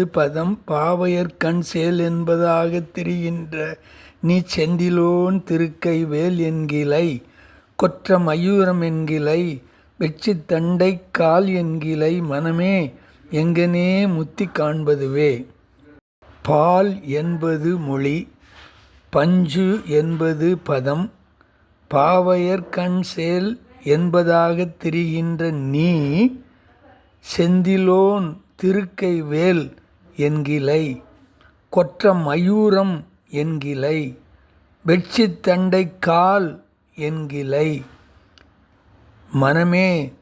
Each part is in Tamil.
என்பது பதம் பாவையர்கண் சேல் என்பதாகத் திரிகின்ற நீ செந்திலோன் திருக்கை வேல் என்கிலை கொற்ற மயூரம் என்கிலை வெட்சித் தண்டை கால் என்கிலை மனமே எங்கனே முத்தி காண்பதுவே. பால் என்பது மொழி பஞ்சு என்பது பதம் பாவையர்கண் சேல் என்பதாகத் திரிகின்ற நீ செந்திலோன் திருக்கை வேல் என்கிலை கொற்ற மயூரம் என்கிலை வெட்சித்தண்டை கால் என்கிலை. மனமே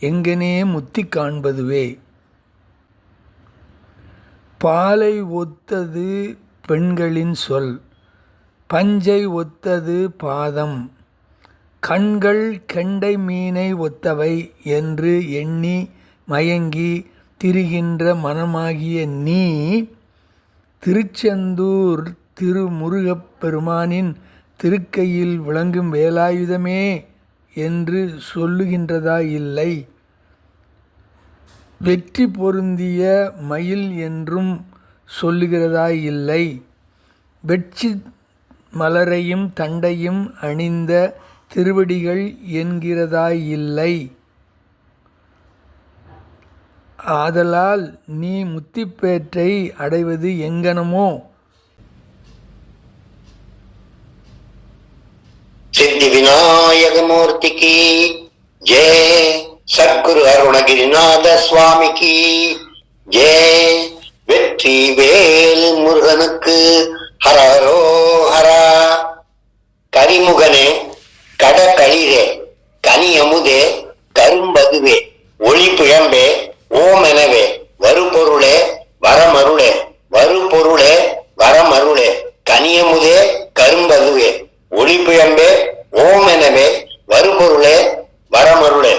எங்கனே முத்தி காண்பதுவே. பாலை ஒத்தது பெண்களின் சொல் பஞ்சை ஒத்தது பாதம். கண்கள் கெண்டை மீனை ஒத்தவை என்று எண்ணி மயங்கி திரிகின்ற மனமாகிய நீ திருச்செந்தூர் திருமுருகப் பெருமானின் திருக்கையில் விளங்கும் வேலாயுதமே என்று சொல்லுகின்றதா இல்லை வெற்றி பொருந்திய மயில் என்றும் சொல்லுகிறதா இல்லை வெற்றி மலரையும் தண்டையும் அணிந்த திருவடிகள் என்கிறதாயில்லை. ஆதலால் நீ முத்திப்பேற்றை அடைவது எங்கனமோ? சித்தி விநாயகமூர்த்திக்கு. ஜே சத்குரு அருணகிரிநாத சுவாமிக்கு. ஜே வெற்றி வேல் முருகனுக்கு. ஹரோ ஹரா. கரிமுகனே கடகளிரே கனியமுதே கரும்பதுவே ஒளி பிழம்பே ஓம் எனவே வருபொருளே வரமருளே வருபொருளே வரமருளே கனியமுதே கரும்பதுவே ஒளிபுயம்பே ஓம் எனவே வருபொருளே வரமருளே.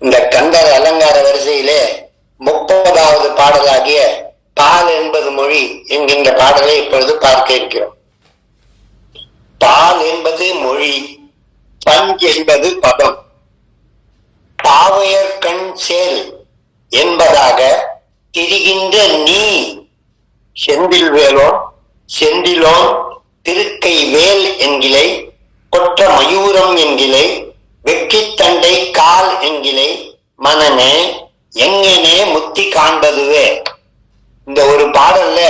இந்த கந்தர் அலங்கார வரிசையிலே முப்பதாவது பாடலாகிய பால் என்பது மொழி என்கின்ற பாடலை இப்பொழுது பார்க்க இருக்கிறோம். பால் என்பது மொழி பஞ்ச் என்பது பதம். பாவையர் கண் சேல் என்பதாக திரிகின்ற நீ. செந்தில் வேலோன் செந்திலோன் திருக்கை வேல் என்கிலை கொற்ற மயூரம் என்கிலை வெட்டித்தண்டை கால் என்கிலை மனனே எங்கனே முத்தி காண்பதுவே. இந்த ஒரு பாடல்ல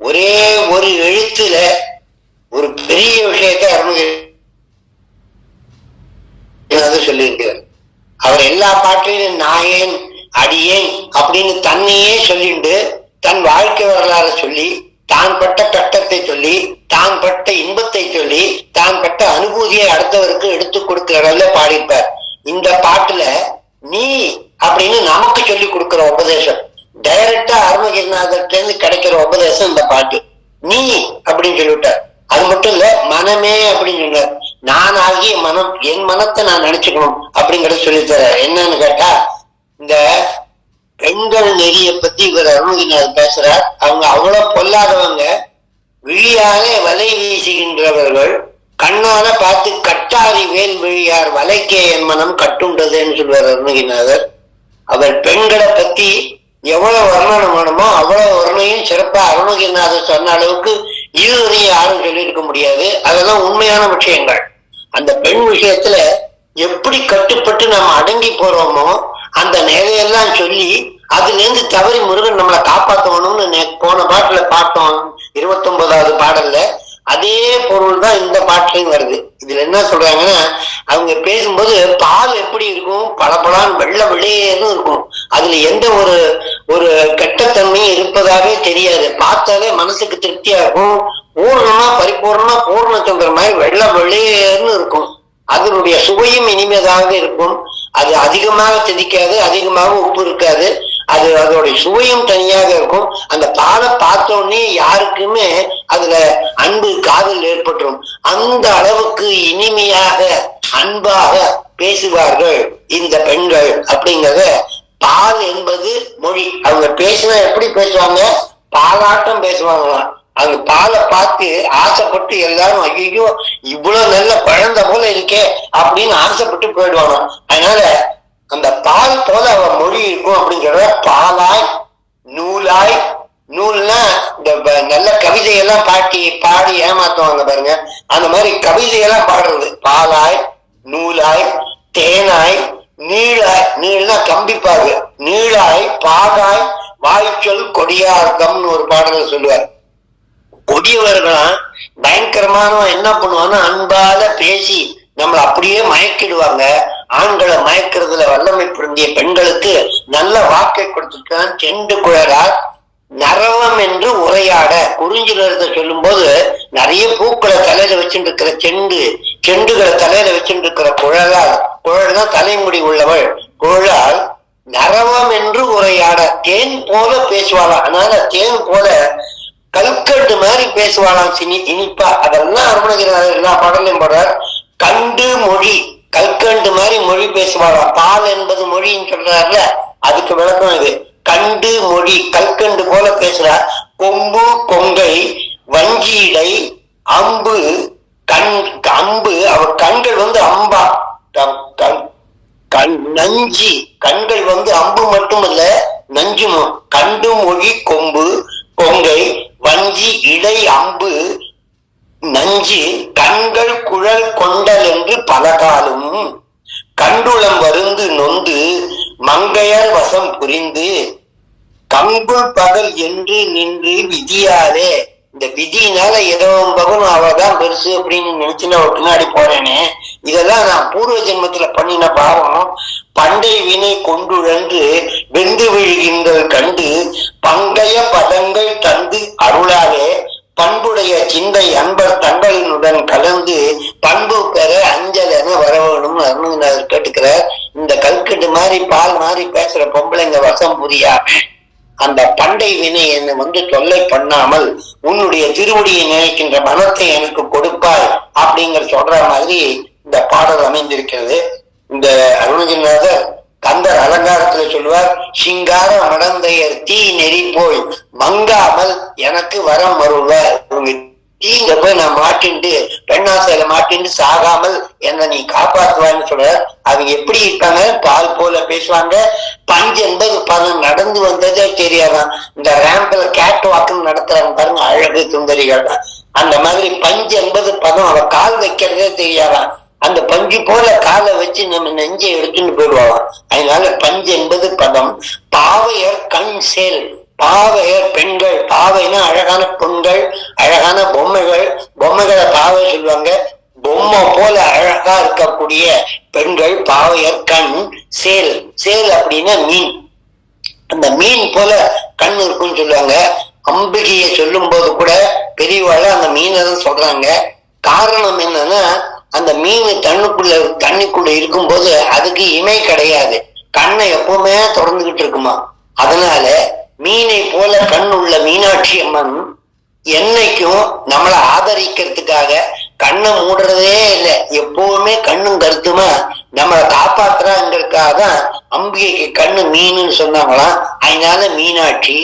ஒரே ஒரு எழுத்துல ஒரு பெரிய விஷயத்தை அருணகிரி சொல்லியிருக்கிறார். அவர் எல்லா பாட்டிலும் நாயேன் அடியேன் அப்படின்னு தன்னையே சொல்லிண்டு தன் வாழ்க்கை வரலாறு சொல்லி தான் பட்ட கட்டத்தை சொல்லி தான் பட்ட இன்பத்தை சொல்லி தான் பட்ட அனுபூதியை அடுத்தவருக்கு எடுத்து கொடுக்கிறதுல பாடியிருப்பார். இந்த பாட்டுல நீ அப்படின்னு நமக்கு சொல்லி கொடுக்கிற உபதேசம். டைரக்டா அருணகிரிநாதர்ல இருந்து கிடைக்கிற உபதேசம் இந்த பாட்டு. நீ அப்படின்னு சொல்லிவிட்டார். அது மட்டும் இல்ல மனமே அப்படின்னு சொன்னார். நான் ஆகிய மனம் என் மனத்தை நான் நினைச்சுக்கணும் அப்படிங்கறத சொல்லித்தர என்னன்னு கேட்டா இந்த பெண்கள் நெறிய பத்தி இவர் அருணகிரிநாத் பேசுறார். அவங்க அவ்வளவு பொல்லாதவங்க. விழியாலே வலை வீசுகின்றவர்கள். கண்ணால பார்த்து கட்டாரி வேல் விழியார் வலைக்கே என் மனம் கட்டுண்டதுன்னு சொல்வார் அருணகிரிநாதர் அவர் பெண்களை பத்தி எவ்வளவு வர்ணனம் வேணுமோ அவ்வளவு வர்ணையும் சிறப்பா அருணகிரிநாதர் சொன்ன அளவுக்கு இதுவரையும் யாரும் சொல்லியிருக்க முடியாது. அதெல்லாம் உண்மையான விஷயங்கள். அந்த பெண் விஷயத்துல எப்படி கட்டுப்பட்டு நம்ம அடங்கி போறோமோ அந்த நிலையெல்லாம் சொல்லி அதுல இருந்து தவறி முருகன் நம்மளை காப்பாத்தணும்னு போன பாட்டுல பார்த்தோம் இருபத்தொன்பதாவது பாடல்ல அதே பொருள் தான் இந்த பாட்டிலையும் வருது. இதுல என்ன சொல்றாங்கன்னா அவங்க பேசும்போது பால் எப்படி இருக்கும்? பளபளான் வெள்ள வெளியேன்னு இருக்கும். அதுல எந்த ஒரு ஒரு கெட்டத்தன்மையும் இருப்பதாவே தெரியாது. பார்த்தாலே மனசுக்கு திருப்தியா இருக்கும். பூர்ணமா பரிபூர்ணமா பூர்ணச்சந்திர மாதிரி வெள்ளை வெளியேன்னு இருக்கும். அதனுடைய சுவையும் இனிமையாக இருக்கும். அது அதிகமாக திதிக்காது அதிகமாக உப்பு இருக்காது. அது அதோடைய சுவையும் தனியாக இருக்கும். அந்த பாலை பார்த்த உடனே யாருக்குமே அதுல அன்பு காதல் ஏற்பட்டுரும். அந்த அளவுக்கு இனிமையாக அன்பாக பேசுவார்கள் இந்த பெண்கள் அப்படிங்கறத பால் என்பது மொழி. அவங்க பேசினா எப்படி பேசுவாங்க? பாலாட்டம் பேசுவாங்களாம். அந்த பாலை பார்த்து ஆசைப்பட்டு எல்லாரும் ஐயோ இவ்வளவு நல்ல குழந்தை போல இருக்கே அப்படின்னு ஆசைப்பட்டு போயிடுவாங்க. அதனால அந்த பால் போல அவ மொழி இருக்கும் அப்படிங்கிறத பாலாய் நூலாய் நூல்னா இந்த நல்ல கவிதையெல்லாம் பாட்டி பாடி ஏமாத்துவாங்க பாருங்க. அந்த மாதிரி கவிதையெல்லாம் பாடுறது. பாலாய் நூலாய் தேனாய் நீளாய் நீள்னா கம்பிப்பாகு நீளாய் பாகாய் வாய்ச்சொல் கொடியார்க்கம்னு ஒரு பாடல சொல்லுவார். கொடியவர்களாம் பயங்கரமானவன் என்ன பண்ணுவான்னா அன்பால பேசி நம்மளை அப்படியே மயக்கிடுவாங்க. ஆண்களை மயக்கிறதுல வல்லமை புரிந்திய பெண்களுக்கு நல்ல வாக்கை கொடுத்துருக்கான் செண்டு குழலால் நரவம் என்று உரையாட குறிஞ்சிலத்தை சொல்லும் போது நிறைய பூக்களை தலையில வச்சுட்டு இருக்கிற செண்டு செண்டுகளை தலையில வச்சுட்டு இருக்கிற குழலால் குழல் தான் தலைமுடி உள்ளவள். குழலால் நரவம் என்று உரையாட தேன் போல பேசுவாளாம். அதனால தேன் போல கல்கட்டு மாதிரி பேசுவானாம் சினி இனிப்பா. அதெல்லாம் அருணகிரிநாதர் எல்லா பாடலையும் போடுறார். கண்டு மொழி கல்கண்டு மாதிரி மொழி பேசுவாளாம் பால் என்பது மொழின்னு சொல்றாருல அதுக்கு விளக்கம் இது. கண்டு மொழி கல்கண்டு போல பேசுறார். கொம்பு கொங்கை வஞ்சீடை அம்பு கண் அம்பு. அவர் கண்கள் வந்து அம்பா. கம்- கண் நஞ்சி. கண்கள் வந்து அம்பு மட்டுமல்ல நஞ்சும். கண்டு மொழி கொம்பு கொங்கை வஞ்சி இடை அம்பு நஞ்சு கண்கள் குழல் கொண்டல் என்று பலகாலும் கண்டுளம் வருந்து நொந்து மங்கையர் வசம் புரிந்து கங்குள் பகல் என்று நின்று விதியாலே இந்த விதியினால ஏதோ பகவன் அவதான் பெருசு அப்படின்னு நினைச்சு நான் ஒரு பின்னாடி போறேனே. இதெல்லாம் நான் பூர்வ ஜென்மத்துல பண்ணின பாவம். பண்டை வினை கொண்டுழன்று வெந்து விழுகின்றல் கண்டு பங்கைய பதங்கள் தந்து அருளாலே பண்புடைய சிந்தை அன்பர் தங்களினுடன் கலந்து பண்பு பெற அஞ்சல் என வரவேணும் அருணகிரிநாதர் கேட்டுக்கிறார். இந்த கல்கட்டு மாதிரி பால் மாதிரி பேசுற பொம்பளைங்க வசம் புரியாம அந்த பண்டை வினை என்னை வந்து தொல்லை பண்ணாமல் உன்னுடைய திருவடியை நினைக்கின்ற மனத்தை எனக்கு கொடுப்பாய் அப்படிங்கிற சொல்ற மாதிரி இந்த பாடல் அமைந்திருக்கிறது. இந்த அருணகிரிநாதர் கந்தர் அலங்காரத்துல சொல்லுவார் சிங்கார மடந்தையர் தீ நெறி போய் மங்காமல் எனக்கு வரம் வருவார் தீங்க போய் நான் மாட்டிண்டு பெண்ணாசையில மாட்டிண்டு சாகாமல் என்னை நீ காப்பாற்றுவான்னு சொல்ற அவங்க எப்படி இருக்காங்க? பால் போல பேசுவாங்க. பஞ்சு என்பது பதம் நடந்து வந்தது தெரியாதான் இந்த ரேம்பில் கேட் வாக்குன்னு நடத்துறாங்க பாருங்க அழகு சுந்தரிகள் தான். அந்த மாதிரி பஞ்சு என்பது பதம் அவ கால் வைக்கிறதே தெரியாதான். அந்த பஞ்சு போல காலை வச்சு நம்ம நெஞ்சை எடுத்துட்டு போயிடுவாங்க அதனால பஞ்சு என்பது பதம் பாவையர் கண் சேல். பாவையர் பெண்கள். பாவைனா அழகான பெண்கள் அழகான பொம்மைகள். பொம்மைகளை பாவை சொல்லுவாங்க. பொம்மை போல அழகா இருக்கக்கூடிய பெண்கள் பாவையர் கண் சேல். சேல் அப்படின்னா மீன். அந்த மீன் போல கண் இருக்குன்னு சொல்லுவாங்க. அம்பிகையை சொல்லும் போது கூட பெரியவாழ அந்த மீனை தான் சொல்றாங்க. காரணம் என்னன்னா அந்த மீன் தண்ணுக்குள்ள தண்ணிக்குள்ள இருக்கும்போது அதுக்கு இமை கிடையாது. கண்ணை எப்பவுமே திறந்துகிட்டு இருக்குமா? அதனால மீனை போல கண் உள்ள மீனாட்சி அம்மன் என்னைக்கும் நம்மளை ஆதரிக்கிறதுக்காக கண்ணை மூடுறதே இல்லை. எப்பவுமே கண்ணும் கருத்துமா நம்மளை காப்பாத்துறாங்கிறதுக்காக தான் அம்பிகைக்கு கண்ணு மீனுன்னு சொன்னாங்களாம். அதனால மீனாட்சி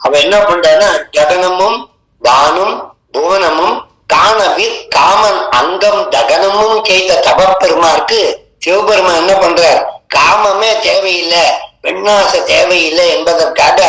அவ என்ன பண்றான்னா ஜகனமும் தானும் புவனமும் காணவிர் காமன் அங்கம் தகனமும் செய்த தவப்பெருமாருக்கு சிவபெருமான் என்ன பண்றார்? காமமே தேவையில்லை பெண்ணாசை தேவையில்லை என்பதற்காக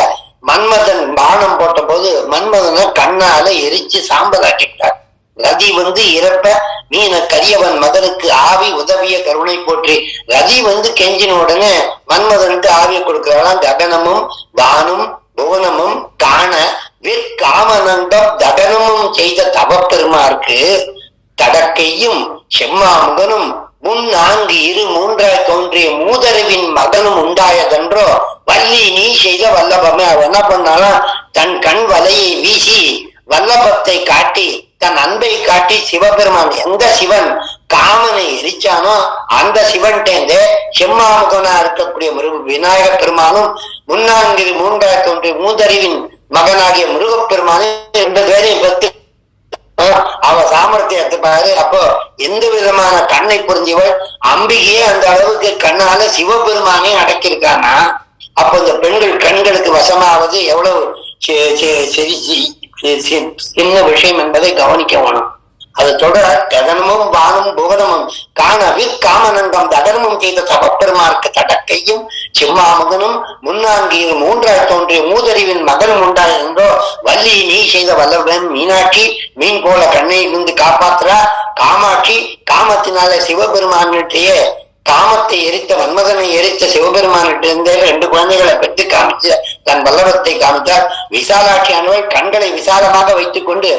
மன்மதன் பானம் போட்ட போது மன்மதனை கண்ணால எரிச்சு சாம்பலாக்கிட்டார். ரதி வந்து இறப்ப மீன கரியவன் மகனுக்கு ஆவி உதவிய கருணை போற்றி. ரதி வந்து கெஞ்சின உடனே மன்மதனுக்கு ஆவியை கொடுக்கிறான் ககனமும் தானும் புவனமும் காண விற்காமநந்தம் தகனமும் செய்த தவப்பெருமாருக்கு தடக்கையும் செம்மாமுகனும் முன் நான்கு இரு மூன்றாய் தோன்றிய மூதறிவின் மகனும் உண்டாயதென்றோ வள்ளி நீ செய்த வல்லபமே. அவன் என்ன பண்ணாலும் தன் கண் வலையை வீசி வல்லபத்தை காட்டி தன் அன்பை காட்டி சிவபெருமான் எந்த சிவன் காமனை எரிச்சானோ அந்த சிவன்டேந்து செம்மாமுகனா இருக்கக்கூடிய முருக விநாயக பெருமானும் முன்னான்கிரி மூன்றாயிரத்தி ஒன்று மூதறிவின் மகனாகிய முருகப்பெருமானும் ரெண்டு பேரையும் பெற்று அவ சாமர்த்தியத்தை பாரு அப்போ எந்த விதமான கண்ணை புரிஞ்சவள் அம்பிகையே அந்த அளவுக்கு கண்ணால சிவபெருமானே அடக்கியிருக்கானா? அப்போ இந்த பெண்கள் கண்களுக்கு வசமாவது எவ்வளவு என்ன சின்ன விஷயம் என்பதை கவனிக்க வேணும். அது தொடர ககனமும் வானும் புவனமும் காண காமனங்கம் தகனமும் செய்த தவப்பெருமாருக்கு தடக்கையும் சிம்மாமுகனும் முன்னாங்கியும் மூன்றாய் தோன்றிய மூதறிவின் மகனும் உண்டாய் என்றோ வள்ளி நீ செய்த வல்லவன் மீனாட்சி மீன் போல கண்ணை இருந்து காப்பாத்துறா காமாட்சி காமத்தினால சிவபெருமானிட்டே காமத்தை எரித்த மன்மதனை எரித்த சிவபெருமானிட்டிருந்தே ரெண்டு குழந்தைகளை பெற்று காமிச்சு தன் வல்லவத்தை காமித்தார். விசாலாட்சி அனுவல் கண்களை விசாலமாக வைத்துக் கொண்டு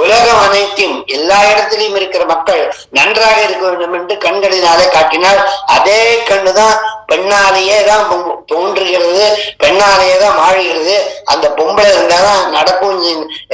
உலகம் அனைத்தையும் எல்லா இடத்திலையும் இருக்கிற மக்கள் நன்றாக இருக்க வேண்டும் என்று கண்களினாலே காட்டினார். அதே கண்ணுதான் பெண்ணாலேயே தான் தோன்றுகிறது பெண்ணாலேயே தான் மாழுகிறது அந்த பொம்பளை இருந்தாதான் நடக்கும்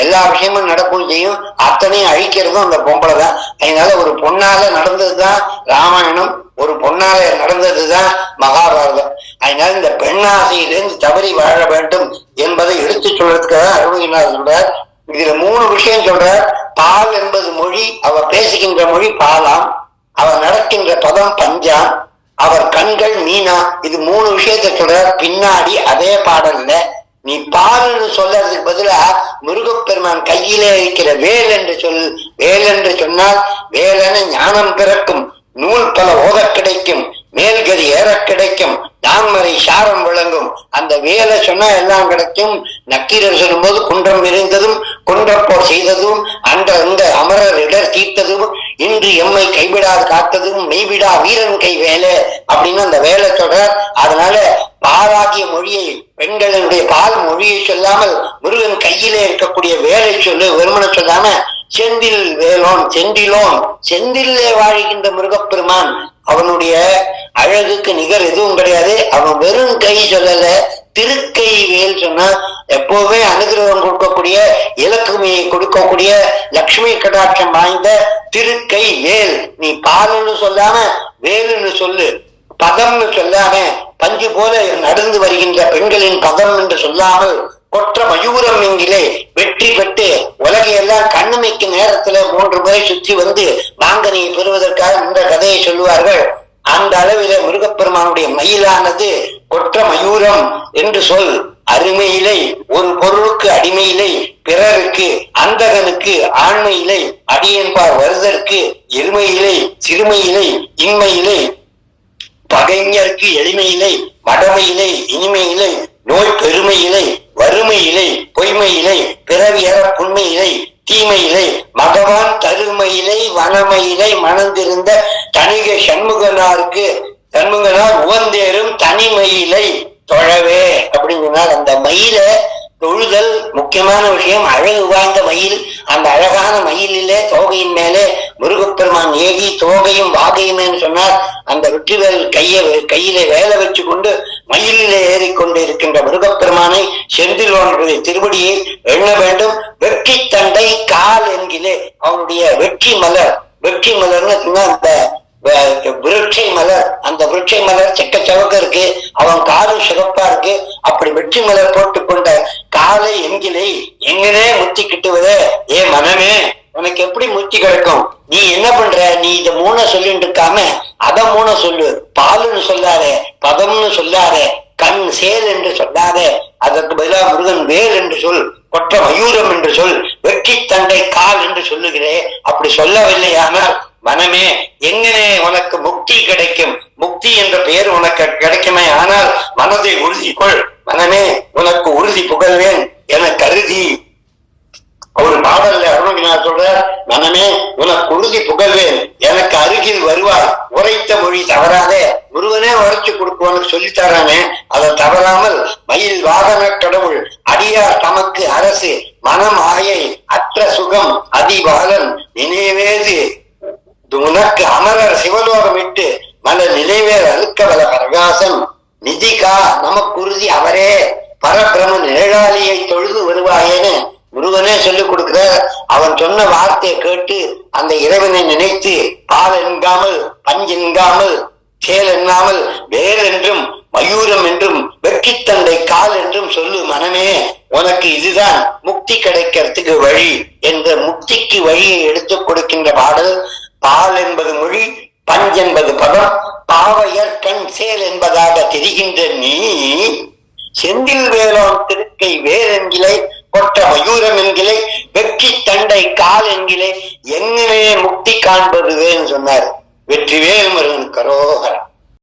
எல்லா விஷயமும் நடக்கும் செய்யும் அத்தனையும் அழிக்கிறதும் அந்த பொம்பளை தான் அதனால ஒரு பொண்ணால நடந்ததுதான் ராமாயணம். ஒரு பொண்ணால நடந்ததுதான் மகாபாரதம். அதனால இந்த பெண்ணாசையிலிருந்து தவறி வாழ வேண்டும் என்பதை எடுத்து சொல்றதுக்காக அருமையினார் சொல்றார். இதுல மூணு விஷயம் சொல்றார். பால் என்பது மொழி அவர் பேசுகின்ற மொழி பாலாம் அவர் நடக்கின்ற பதம் பஞ்சாம் அவர் கண்கள் மீனா. இது மூணு விஷயத்தை சொல்றார். பின்னாடி அதே பாடல்ல நீ பால்னு சொல்றதுக்கு பதிலா முருகப்பெருமான் கையிலே இருக்கிற வேல் என்று சொல் வேல் என்று சொன்னால் வேலென ஞானம் பிறக்கும். நூல் பல ஓத கிடைக்கும் மேல்கதி ஏறக் கிடைக்கும் நான்மறை சாரம் விளங்கும். அந்த வேலை சொன்னா எல்லாம் கிடைக்கும். நக்கீரர் சொல்லும்போது குன்றம் விரிந்ததும் குன்றப்போர் செய்ததும் அன்ற அந்த அமரர் இடர் தீர்த்ததும் இன்று எம்மை கைவிடாது காத்ததும் மெய்விடா வீரன் கை வேலை அப்படின்னு அந்த வேலை சொல்றார். அதனால பாராகிய மொழியை பெண்களுடைய பால் மொழியை சொல்லாமல் முருகன் கையிலே இருக்கக்கூடிய வேலை சொல்லு வெறுமனை சொல்லாம செந்தில் வேலோன் செந்திலோன் செந்திலே வாழ்கின்ற முருகப்பெருமான் அவனுடைய அழகுக்கு நிகர் எதுவும் கிடையாது. அவன் வெறும் கை சொல்லல திருக்கை வேல் சொன்னா எப்பவுமே அனுகிரகம் கொடுக்கக்கூடிய இலக்குமையை கொடுக்கக்கூடிய லக்ஷ்மி கடாட்சம் வாய்ந்த திருக்கை வேல். நீ பாலுன்னு சொல்லாம வேலுன்னு சொல்லு. பதம்னு சொல்லாம பஞ்சு போல நடந்து வருகின்ற பெண்களின் பதம் என்று சொல்லாமல் கொற்ற மயூரம் இங்கிலே வெற்றி பெற்று உலகையெல்லாம் கண்ணுமைக்கு நேரத்துல மூன்று முறை சுற்றி வந்து மாங்கனியை பெறுவதற்காக இந்த கதையை சொல்லுவார்கள். அந்த அளவில முருகப்பெருமானுடைய மயிலானது கொற்ற மயூரம் என்று சொல். அருமையிலை ஒரு பொருளுக்கு அடிமையிலை பிறருக்கு அந்தகனுக்கு ஆண்மையிலை அடியன்பார் வருதற்கு எருமையிலை சிறுமையிலை இன்மையிலை பகைஞருக்கு எளிமையிலை மடமையிலை இனிமையிலை நோய் பெருமையிலை வறுமையிலை பொய்மையிலை பிறவியற புண்மையிலை தீமையிலை மகவான் தருமையிலை வனமையிலை மணந்திருந்த தனிக சண்முகனாருக்கு சண்முகனார் உவந்தேறும் தனிமையிலை தொழவே அப்படின்னு சொன்னார். அந்த மயில தொழுதல் முக்கியமான விஷயம். அழகு வாய்ந்த மயில். அந்த அழகான மயிலிலே தோகையின் மேலே முருகப்பெருமான் ஏகி தோகையும் வாகையுமேன்னு சொன்னார். அந்த வெற்றிவேல் கைய கையிலே வேலை வச்சு கொண்டு மயிலிலே ஏறிக்கொண்டிருக்கின்ற முருகப்பெருமானை செந்தில் ஒன்றுடைய திருவடியை எண்ண வேண்டும். வெற்றி தண்டை கால் என்கிலே அவனுடைய வெற்றி மலர். வெற்றி மலர்னு அந்த விருட்சை மலர். அந்த விருட்சை மலர் செக்க செவக்க இருக்கு. அவன் காலும் சிறப்பா இருக்கு. அப்படி வெற்றி மலர் போட்டுக்கொண்ட காலை எங்கிலே எங்கனே முத்தி கிட்டுவதே ஏ மனமே. உனக்கு எப்படி முத்தி கிடைக்கும் நீ என்ன பண்ற? நீ இத மூண சொல்லிட்டு இருக்காம அத மூண சொல்லு. பாலுன்னு சொல்லாதே பதம்னு சொல்லாதே கண் சேல் என்று சொல்லாதே அதற்கு பதிலாக முருகன் வேல் என்று சொல் கொற்ற மயூரம் என்று சொல் வெற்றி தண்டை கால் என்று சொல்லுகிறே. அப்படி சொல்லவில்லையானால் மனமே எங்கனே உனக்கு முக்தி கிடைக்கும்? முக்தி என்ற பெயர் உனக்கு கிடைக்குமே ஆனால் மனதை உறுதி கொள் மனமே உனக்கு உறுதி புகழ்வேன் என கருதி ஒரு பாடல்ல அருணகிரிநாத் சொல்ற மனமே உனக்கு உறுதி புகழ்வேன் எனக்கு அருகில் வருவாய். உரைத்த மொழி தவறாதே. முருகனே உரைச்சு கொடுப்பவனுக்கு சொல்லித்தரானே அதை தவறாமல் மயில் வாகன கடவுள் அடியார் தமக்கு அரசு மனம் ஆயை அற்ற சுகம் அதிபாலன் நினைவேது. உனக்கு அமரர் சிவலோகம் இட்டு மல நினைவேர் அழுக்கவல பிரகாசம் நிதிகா நமக்குருதி அவரே. பரபிரம ஏழாளியை தொழுது வருவாயேன்னு முருகனே சொல்லிக் கொடுக்கிற அவன் சொன்ன வார்த்தையை கேட்டு அந்த இறைவனை நினைத்து பால் என்காமல் பஞ்சு என்காமல் சேல் எண்ணாமல் வேல் என்றும் மயூரம் என்றும் வெற்றித்தண்டை கால் என்றும் சொல்லு மனமே உனக்கு இதுதான் முக்தி கிடைக்கிறதுக்கு வழி என்ற முக்திக்கு வழியை எடுத்துக் கொடுக்கின்ற பாடல். பால் என்பது மொழி பஞ்ச் என்பது பதம் பாவையர் கண் சேல் என்பதாக தெரிகின்ற நீ செந்தில் வேளாண் திருக்கை வேறென்கிலை கொட்ட மயூரம் என்கிலே வெற்றி தண்டை கால் என்கிலே எங்கனே முக்தி காண்பதுவேன்னு சொன்னார். வெற்றிவேல் முருகன் கரோகரம்